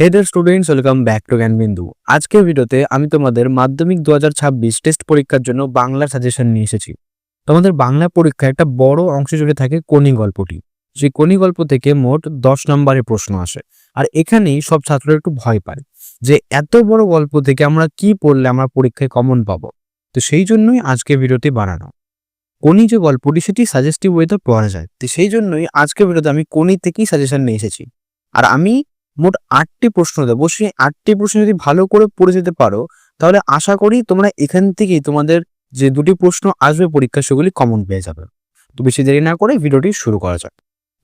Header students welcome back to Gyanbindu আজকের ভিডিওতে আমি তোমাদের মাধ্যমিক দু হাজার ছাব্বিশ টেস্ট পরীক্ষার জন্য বাংলা সাজেশন নিয়ে এসেছি। তোমাদের বাংলা পরীক্ষায় একটা বড় অংশ জুড়ে থাকে কোনি গল্পটি। সেই কোনি গল্প থেকে মোট দশ নম্বরের প্রশ্ন আসে। আর এখানেই সব ছাত্ররা একটু ভয় পায় যে এত বড় গল্প থেকে আমরা কি পড়লে আমরা পরীক্ষায় কমন পাবো? তো সেই জন্যই আজকে ভিডিওটি বানানো। কোনি যে গল্পটি, সেটি সাজেস্টিভ ওয়েতে পড়া যায়। তো সেই জন্যই আজকে ভিডিওতে আমি কোনি থেকেই সাজেশন নিয়ে এসেছি। আর আমি মোট আটটি প্রশ্ন দেবো। সেই আটটি প্রশ্ন যদি ভালো করে পড়ে যেতে পারো, তাহলে আশা করি তোমরা এখান থেকেই তোমাদের যে দুটি প্রশ্ন আসবে পরীক্ষা সেগুলি কমন পেয়ে যাবে। তো বেশি দেরি না করে ভিডিওটি শুরু করা যাক।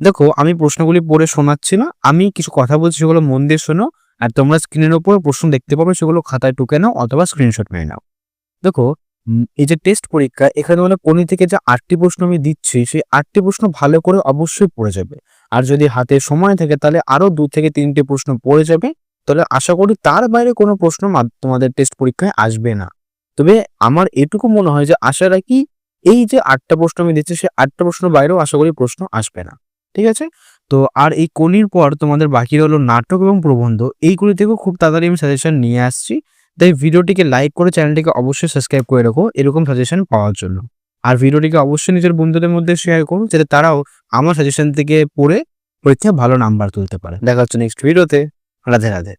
দেখো, আমি প্রশ্নগুলি পড়ে শোনাচ্ছি না, আমি কিছু কথা বলছি, সেগুলো মন দিয়ে শোনো, আর তোমরা স্ক্রিনের উপর প্রশ্ন দেখতে পাবে, সেগুলো খাতায় টুকে নাও, অথবা স্ক্রিনশট মেরে নাও। দেখো এই যে টেস্ট পরীক্ষা, এখানে মানে কোনি থেকে যে আটটি প্রশ্ন আমি দিচ্ছি, সেই আটটি প্রশ্ন ভালো করে অবশ্যই পড়ে যাবে। আর যদি হাতে সময় থাকে, তাহলে আরও দু থেকে তিনটে প্রশ্ন পড়ে যাবে। তাহলে আশা করি তার বাইরে কোনো প্রশ্ন মাদ- তোমাদের টেস্ট পরীক্ষায় আসবে না। তবে আমার এটুকু মনে হয় যে, আশা রাখি এই যে আটটা প্রশ্ন আমি দিচ্ছি, সেই আটটা প্রশ্ন বাইরেও আশা করি প্রশ্ন আসবে না। ঠিক আছে? তো আর এই কোনির পর তোমাদের বাকি হলো নাটক এবং প্রবন্ধ, এইগুলি থেকেও খুব তাড়াতাড়ি আমি সাজেশন নিয়ে আসছি। তাই ভিডিওটিকে লাইক করে চ্যানেলটিকে অবশ্যই সাবস্ক্রাইব করে রাখো, এরকম সাজেশন পাওয়ার জন্য। আর ভিডিওটিকে অবশ্যই নিজের বন্ধুদের মধ্যে শেয়ার করুন, যাতে তারাও আমার সাজেশন থেকে পড়ে পরীক্ষায় ভালো নাম্বার তুলতে পারে। দেখা হচ্ছে নেক্সট ভিডিওতে রাধে রাধে।